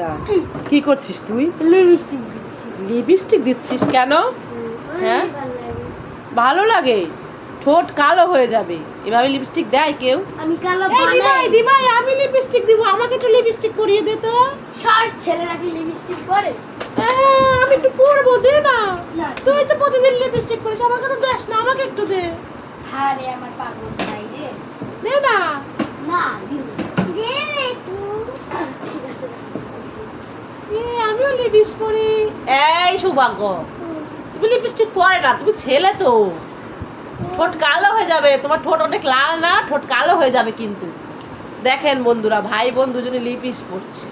তা, কি? করছিস তুই? লিপস্টিক লিপস্টিক দিচ্ছিস কেন? হ্যাঁ? ভালো লাগে। ঠোঁট কালো হয়ে যাবে। এভাবে লিপস্টিক দেয় কেউ? আমি কালো এই দিভাই বানাই আমি লিপস্টিক দিব। আমাকে একটু লিপস্টিক পরিয়ে দে তো। শর্ট ছেলেরা কি লিপস্টিক পরে? হ্যাঁ, আমি একটু পরবো দে না। না। তুই তো প্রতিদিন লিপস্টিক পরিস আমাকে তো দেস না আমাকে একটু দে। হ্যাঁ রে আমার পাগল ভাই রে। দে না। না দিব দে রে তুই ঠিক আছে এ এই সৌভাগ্য। তুমি লিপস্টিক পরে না, তুমি ছেলে তো। ঠোঁট কালো হয়ে যাবে। তোমার ঠোঁট অনেক লাল না, ঠোঁট কালো হয়ে যাবে কিন্তু। দেখেন বন্ধুরা, ভাই বোন দুজনে লিপস্টিক পড়ছে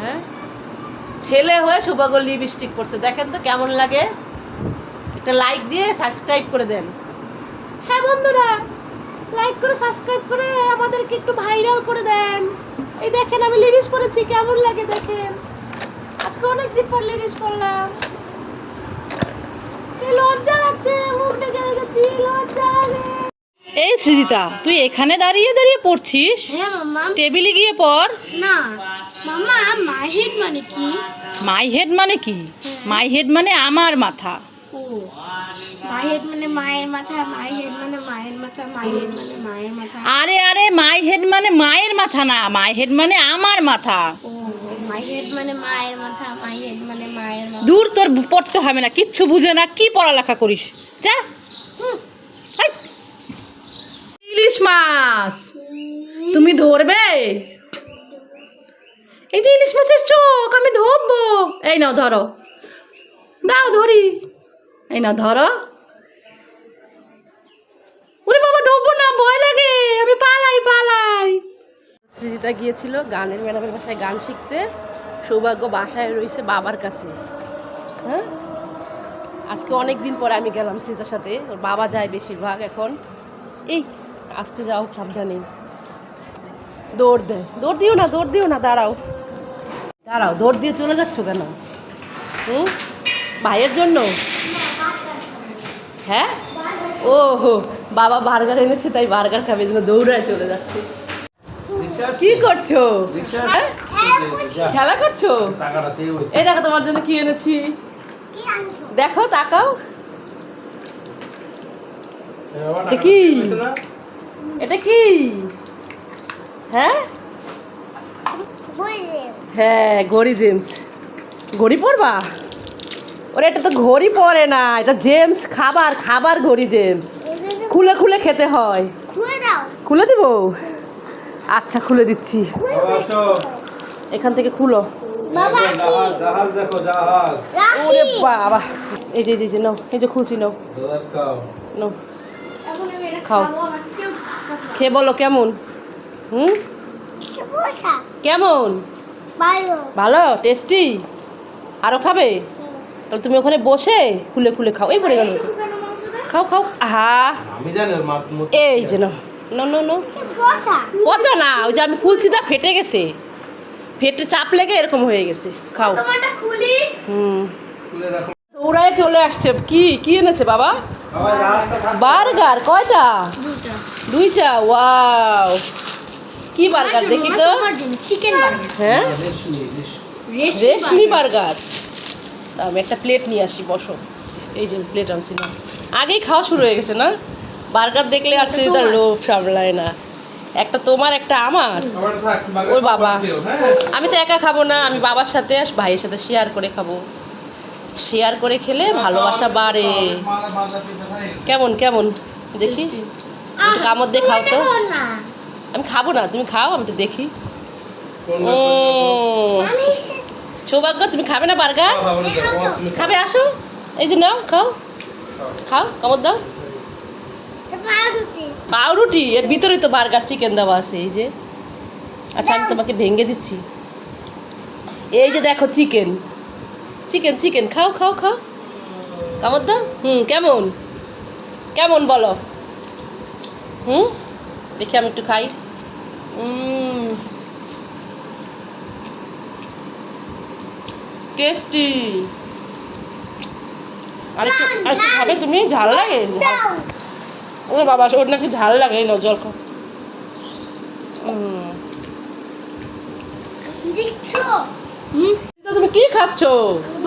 হ্যাঁ? ছেলে হয়ে সৌভাগ্য লিপস্টিক পড়ছে দেখেন তো কেমন লাগে? একটা লাইক দিয়ে সাবস্ক্রাইব করে দেন। হ্যাঁ বন্ধুরা লাইক করে সাবস্ক্রাইব করে আমাদেরকে একটু ভাইরাল করে দেন। এই দেখেন আমি লিপস্টিক পরেছি, কেমন লাগে দেখেন? আজকে পর লজ্জা লাগছে মুখ রেখেছি লজ্জা লাগে। এই সৃজিতা তুই এখানে দাঁড়িয়ে দাঁড়িয়ে পড়ছিস? হ্যাঁ টেবিলে গিয়ে পড়। না মাম্মা মাই হেড মানে কি? মাই হেড মানে কি? মাই হেড মানে আমার মাথা। মাই হেড মানে মায়ের মাথা মাই হেড মানে মায়ের মাথা মাই হেড মানে মায়ের মাথা। আরে আরে মাই হেড মানে মায়ের মাথা না মাই হেড মানে আমার মাথা। ও মানে মায়ের মাথা মাই মানে মায়ের দূর তোর পড়তে হবে না কিচ্ছু বুঝে না কি পড়ালেখা করিস? যা। ইলিশ মাছ। তুমি ধরবে? এই যে ইলিশ মাছের চোখ আমি ধরবো। এই নাও ধরো। দাও ধরি। এই নাও ধরো। ওরে বাবা ধরবো না ভয় লাগে। আমি পালাই পালাই। সৃজিতা গিয়েছিল গানের ম্যাডামের বাসায় গান শিখতে। সৌভাগ্য বাসায় রয়েছে বাবার কাছে। হ্যাঁ? আজকে অনেক দিন পরে আমি গেলাম সৃজিতার সাথে। ওর বাবা যায় বেশিরভাগ এখন। এই, আসতে যাও, সাবধানে। দৌড় দে। দৌড় দিও না, দৌড় দিও না, দাঁড়াও। দাঁড়াও, দৌড় দিয়ে চলে যাচ্ছ কেন? হুম? ভাইয়ের জন্য? হ্যাঁ? ও হো বাবা বার্গার এনেছে, তাই বার্গার খাবে জন্য দৌড়ায় চলে যাচ্ছে। কি করছ? হ্যাঁ? খেলা করছ? এই দেখো তোমার জন্য কি এনেছি? দেখো তাকাও। এটা কি? এটা কি? হ্যাঁ? হ্যাঁ ঘড়ি জেমস। ঘড়ি পরবা? ওরে এটা তো ঘড়ি পরে না এটা জেমস খাবার খাবার ঘড়ি জেমস। খুলে খুলে খেতে হয়। খুলে দাও। খুলে দিব? আচ্ছা খুলে দিচ্ছি। এখান থেকে খুলো। ওরে বাবা। এই যে এই যে, যে নাও এই যে খুলছি নাও। নাও। খাও। খেয়ে বলো কেমন? হুম? কেমন? ভালো। ভালো? টেস্টি? আরও খাবে? তাহলে তুমি ওখানে বসে খুলে খুলে খাও। এই পড়ে গেল। খাও খাও। আহা। মুখ এই যে নাও। নো নো নো পচা। না ওই যে আমি খুলছি তা ফেটে গেছে। ফেটে চাপ লেগে এরকম হয়ে গেছে। খাও। হুম। খুলে দৌড়ায় চলে আসছে। কি কি এনেছে বাবা? বার্গার কয়টা? দুইটা। ওয়াও। কি বার্গার দেখি তো। চিকেন হ্যাঁ? রেশমি বার্গার। তা আমি একটা প্লেট নিয়ে আসি বসো। এই যে প্লেট আনছিলাম। আগেই খাওয়া শুরু হয়ে গেছে না? বার্গার দেখলে আর সে তার লোভ সামলায় না। একটা তোমার একটা আমার। ওর বাবা। হ্যাঁ। আমি তো একা খাব না আমি বাবার সাথে আর ভাইয়ের সাথে শেয়ার করে খাব। শেয়ার করে খেলে ভালোবাসা বাড়ে। কেমন কেমন? দেখি। কামড় দিয়ে খাও তো। আমি খাব না তুমি খাও আমি তো দেখি। ও। সৌভাগ্য তুমি খাবে না বার্গার। খাবে আসো। এই যে নাও খাও। খাও কামড় দাও। পাউরুটি। এর ভিতরে তো বার্গার চিকেন দেওয়া আছে এই যে। আচ্ছা আমি তোমাকে ভেঙে দিচ্ছি। এই যে দেখো চিকেন। চিকেন চিকেন খাও খাও খাও। কামড় দাও। হুম কেমন? কেমন বলো? হুম? দেখি আমি একটু খাই। টেস্টি। আর একটু খাবে তুমি? ঝাল লাগে? ঝাল ও বাবা ওর নাকি ঝাল লাগে এই নাও জল হুম? তুমি কি খাচ্ছ?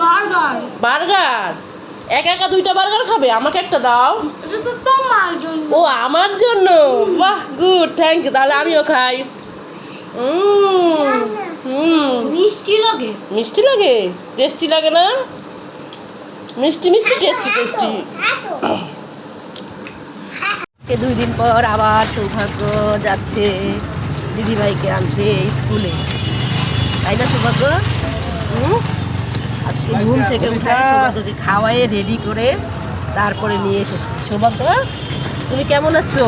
বার্গার। বার্গার? একা একা দুইটা বার্গার খাবে? আমাকে একটা দাও। তোমার জন্য। ও আমার জন্য? বাহ গুড থ্যাংক ইউ তাহলে আমিও খাই। মিষ্টি লাগে। মিষ্টি লাগে? টেস্টি লাগে না? মিষ্টি মিষ্টি টেস্টি টেস্টি আজকে দুই দিন পর আবার সৌভাগ্য যাচ্ছে দিদিভাইকে আনতে স্কুলে। তাই না সৌভাগ্য? আজকে ঘুম থেকে উঠে সৌভাগ্যকে খাওয়ায়ে রেডি করে তারপরে নিয়ে এসেছি। সৌভাগ্য তুমি কেমন আছো?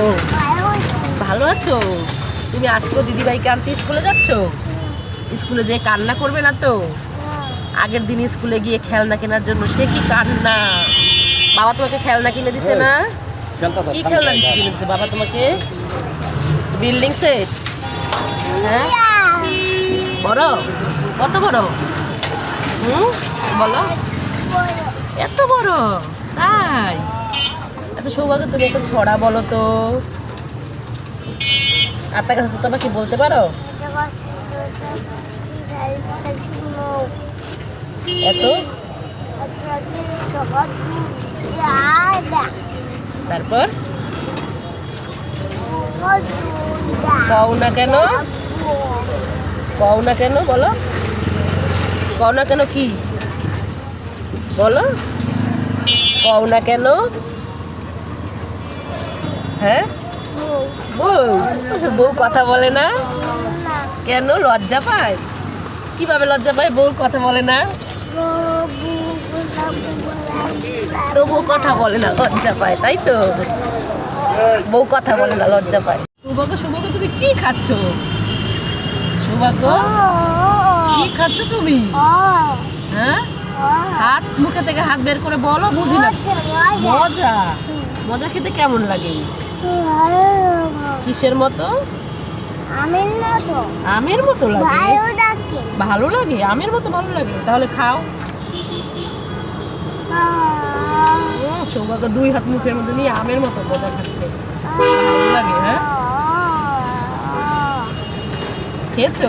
ভালো আছো? তুমি আজকেও দিদিভাইকে আনতে স্কুলে যাচ্ছ? স্কুলে যেয়ে কান্না করবে না তো? আগের দিন স্কুলে গিয়ে খেলনা কেনার জন্য সে কি কান্না? বাবা তোমাকে খেলনা কিনে দিছে না? কি খেলনা বাবা তোমাকে? বিল্ডিং সেট হ্যাঁ? বড়? কত বড়? হুম? বলো। এত বড়? তাই? আচ্ছা সৌভাগ্য তুমি একটা ছড়া বলো তো। আপনার কাছে তো তোমাকে বলতে পারো? এত? তারপর? কও না কেন? কও না কেন বলো? কও না কেন কি? বলো? কও না কেন? হ্যাঁ? বউ বউ কথা বলে না? কেন লজ্জা পায়? কীভাবে লজ্জা পায়? বউ কথা বলে না? তবু কথা বলে না লজ্জা পায় তাই তো? বউ কথা বলে না লজ্জা পায়। সৌভাগ্য সৌভাগ্য তুমি কি খাচ্ছ? সৌভাগ্য কি খাচ্ছ তুমি? হ্যাঁ? হাত মুখে থেকে হাত বের করে বলো বুঝি না। মজা মজা। খেতে কেমন লাগে? কিসের মতো? আমের না আমের মতো লাগে? ভালো লাগে। আমের মতো ভালো লাগে। তাহলে খাও। উম, সৌভাগ্য দুই হাত মুখের মধ্যে নিয়ে আমের মতো মজা খাচ্ছে। ভালো লাগে হ্যাঁ? খেয়েছো?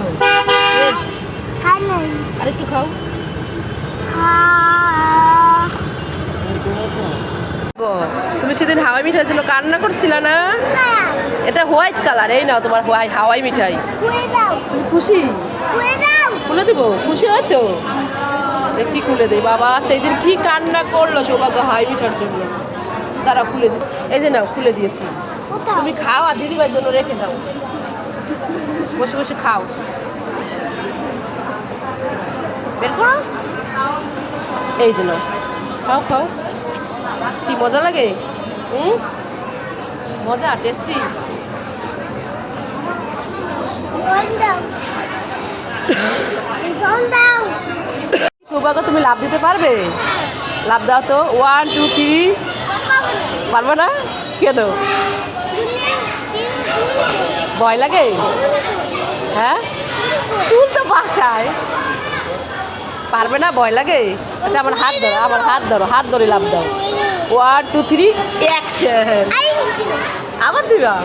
আর একটু খাও। গো, তুমি সেদিন হাওয়াই মিঠাই জন্য কান্না করছিল না? এটা হোয়াইট কালার এই নাও তোমার হোয়াই হাওয়াই মিঠাই। তুমি খুশি? খুলে দেবো খুশি হয়েছো? দেখি খুলে দে বাবা সেই দিন কি কান্না করল সৌভাগ্য হাই মিঠার জন্য। তারা খুলে দি এই যে নাও খুলে দিয়েছি। তুমি খাও আর দিদিভাইয়ের জন্য রেখে দাও। বসে বসে খাও। বের করো। এই যে নাও। খাও খাও। কি মজা লাগে? হুম মজা টেস্টি সৌভাগ্য, তুমি লাভ দিতে পারবে? লাভ দাও তো। ওয়ান টু থ্রি পারবে না? কেন ভয় লাগে? হ্যাঁ? তুল তো বাসায়। পারবে না? ভয় লাগে? আচ্ছা আমার হাত ধরো, আমার হাত ধরো, হাত ধরে লাভ দাও। ওয়ান টু থ্রি অ্যাকশন আবার দিবা?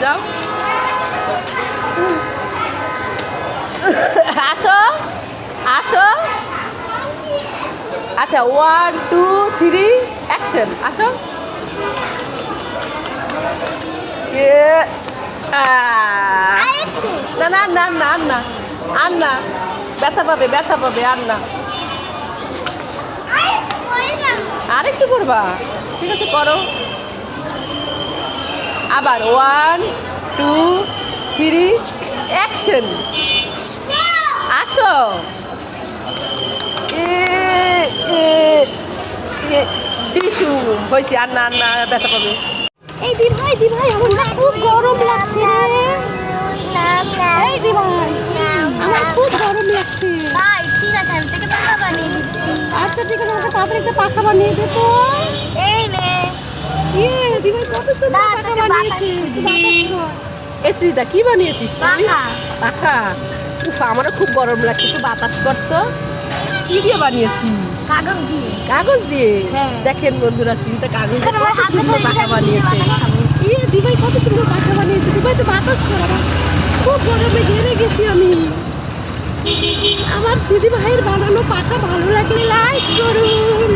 যাও। আসো। আসো। আচ্ছা ওয়ান টু থ্রি অ্যাকশন আসো। না না না না আর না। আর না ব্যথা পাবে ব্যথা পাবে আর না। আর একটু করবা ঠিক আছে করো আবার ওয়ান টু থ্রি অ্যাকশন আসো। হয়েছে আর না আর না ব্যথা পাবে এই দি ভাই দি ভাই আমার না খুব গরম লাগছে রে। এই দি ভাই আমার খুব গরম লাগছে। ভাই ঠিক আছে আমি তোকে পাখা বানিয়ে দিচ্ছি। আচ্ছা ঠিক আছে আমাকে তাড়াতাড়ি একটা পাখা বানিয়ে দে তো। এই নে। ইয়ে কত সুন্দর পাখা শ্রীতা কি বানিয়েছিস তুই? পাখা। পাখা? উফ আমারও খুব গরম লাগছে একটু বাতাস করতো কি দিয়ে বানিয়েছি? কাগজ দিয়ে। কাগজ দিয়ে? হ্যাঁ। দেখেন বন্ধুরা শ্রীতা কাগজ দিয়ে আমার কত সুন্দর পাখা বানিয়েছে। ইয়ে দিভাই কত সুন্দর পাখা বানিয়েছে দিভাই তো বাতাস কর খুব গরমে ঘেরে গেছি আমি। আমার দিদি ভাইয়ের বানানো পাখা ভালো লাগলে লাইক করুন।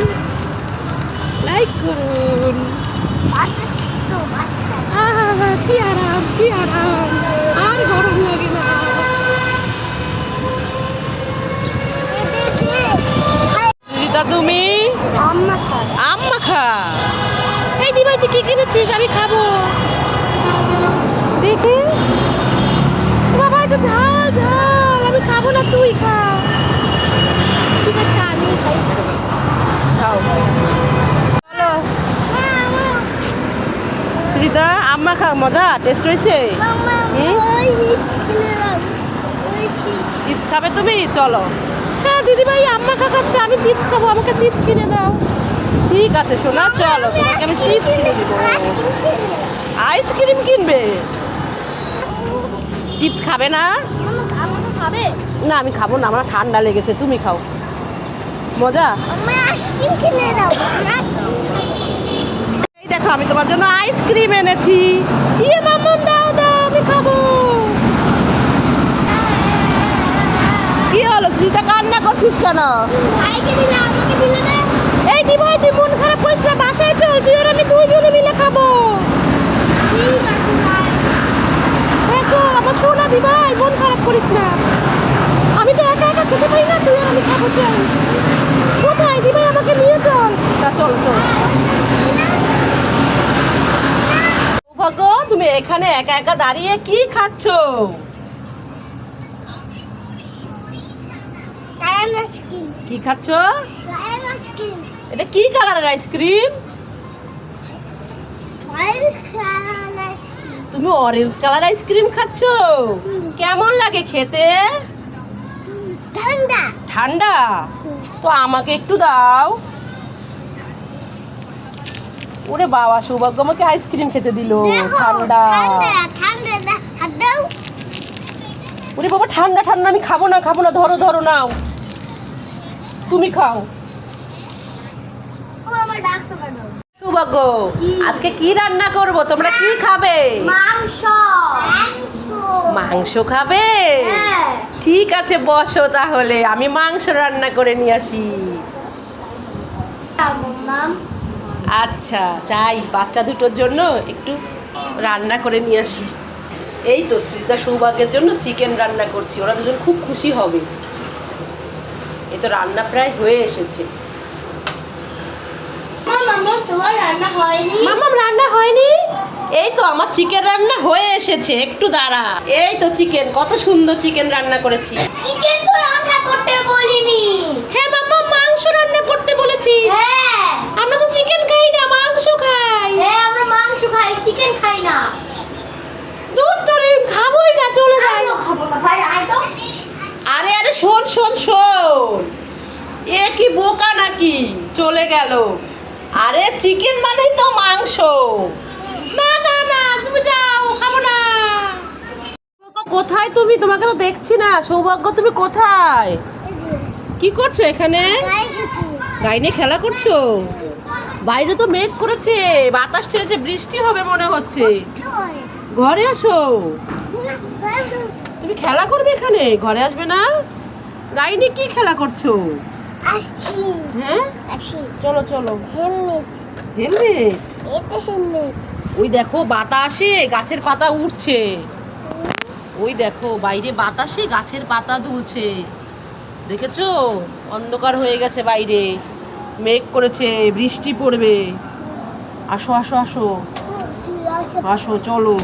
লাইক করুন। কি আরাম কি আরাম আর গরম লাগে না সুজিতা তুমি? আম মাখা এই দিবাই তুই কি কিনেছিস? আমি খাব। দেখে। বাবা এটা ঝাল ঝাল। আমি খাব না তুই খা। ঠিক আছে, আমি খাই। খাও। চলো সুজিতা আম মাখা মজা? টেস্ট হয়েছে। চিপস খাবে তুমি? চলো। হ্যাঁ দিদি ভাই আম্মা খাচ্ছে আমি চিপস খাব আমাকে চিপস কিনে দাও। ঠিক আছে সোনা চলো তোমাকে আমি চিপস কিনে দিব। আইসক্রিম কিনবে? চিপস খাবে না? খাবে? না আমি খাব না আমার ঠান্ডা লেগেছে তুমি খাও। মজা? আইসক্রিম কিনে দাও। এই দেখো আমি তোমার জন্য আইসক্রিম এনেছি। ইয়ে মাম্মাম দাও দাও আমি খাব কি হলো শ্রীতা কান্না করছিস কেন? এই দি ভাই তুই মন খারাপ করিস না বাসায় চল তুই আর আমি দুইজনে মিলে খাব। হ্যাঁ চল আমার শোনা দি ভাই মন খারাপ করিস না। আমি তো একা একা খেতে পারি না তুই আর আমি খাব চল। কোথায়? দি ভাই আমাকে নিয়ে চল। তা চল চল। সৌভাগ্য তুমি এখানে একা একা দাঁড়িয়ে কি খাচ্ছো? কি খাচ্ছো। এটা কি কালারের আইসক্রিম। তুমি অরেঞ্জ কালার আইসক্রিম খাচ্ছো? কেমন লাগে খেতে? ঠান্ডা। ঠান্ডা? তো আমাকে একটু দাও। ওরে বাবা সৌভাগ্য আমাকে আইসক্রিম খেতে দিল। ঠান্ডা। ওরে বাবা ঠান্ডা ঠান্ডা আমি খাব না খাব না ধরো ধরো নাও। তুমি খাও। সৌভাগ্য আজকে কি রান্না করব? তোমরা কি খাবে? মাংস। মাংস খাবে? হ্যাঁ। ঠিক আছে বসো তাহলে। আমি মাংস রান্না করে নিয়ে আসি। আচ্ছা চাই বাচ্চা দুটোর জন্য একটু রান্না করে নিয়ে আসি। এই তো শ্রীতা সৌভাগ্যের জন্য চিকেন রান্না করছি। ওরা দুজন খুব খুশি হবে। তো রান্না প্রায় হয়ে এসেছে। মামা রান্না হয়নি? মামাম রান্না হয়নি? এই তো আমার চিকেন রান্না হয়ে এসেছে একটু দাঁড়া। এই তো চিকেন কত সুন্দর চিকেন রান্না করেছি। চিকেন তো রান্না করতে বলিনি। হ্যাঁ মাংস রান্না করতে বলেছি। হ্যাঁ। আমরা তো চিকেন খাই না মাংস খাই। হ্যাঁ আমরা মাংস খাই চিকেন খাই না। দুধ ধরে খাবোই না চলে যাই। খাব না ভাই তো। আরে আরে, শোন শোন শোন। এ কি বোকা নাকি? চলে গেল। আরে চিকেন মানেই তো মাংস। না না না, তুমি যাও, খাব না। কোথায় তুমি? তোমাকে তো দেখছি না। সৌভাগ্য, তুমি কোথায়? কি করছ এখানে? গাড়ি নিয়ে খেলা করছ? বাইরে তো মেঘ করেছে, বাতাস ছেড়েছে, বৃষ্টি হবে মনে হচ্ছে। ঘরে আসো। তুমি খেলা করবে এখানে? ঘরে আসবে না? গাড়ি নিয়ে কি খেলা করছ? আসছি। হ্যাঁ? আসছি। চলো চলো। হেলমেট। হেলমেট? এতে হেলমেট। ওই দেখো বাতাসে গাছের পাতা উঠছে ওই দেখো বাইরে বাতাসে গাছের পাতা দুলছে। দেখেছ? অন্ধকার হয়ে গেছে বাইরে। মেঘ করেছে বৃষ্টি পড়বে। আসো আসো আসো। আসো চলো।